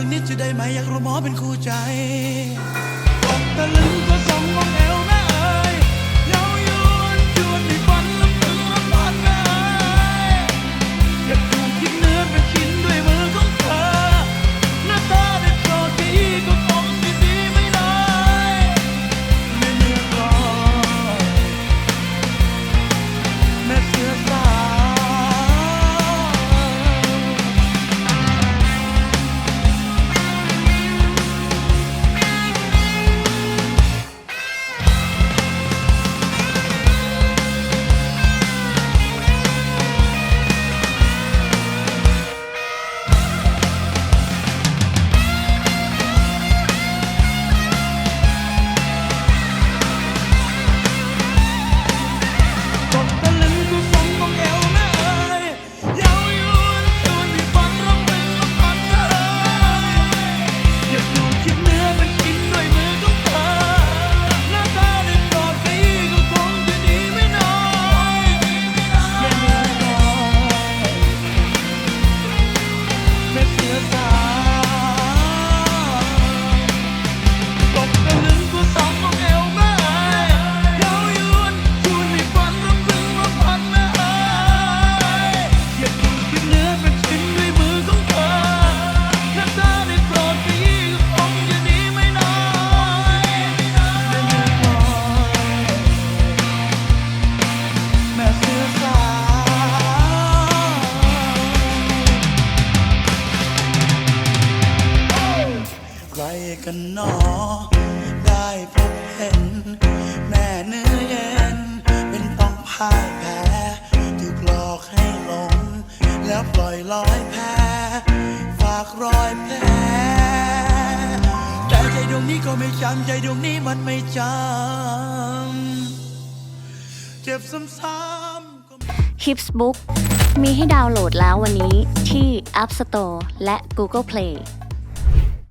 สักนิดจะได้ไหมอยากรู้หมอเป็นคู่ใจ ได้พบเห็น แม่เนื้อเย็น เป็นต้องพ่ายแพ้ถูกหลอกให้หลง แล้วปล่อยลอยแพ้ ฝากรอยแผลแต่ใจดวงนี้ก็ไม่จำใจดวงนี้มันไม่จำเจ็บซ้ำๆก็ไม่ Hips Book มีให้ดาวน์โหลดแล้ววันนี้ที่ App Store และ Google Play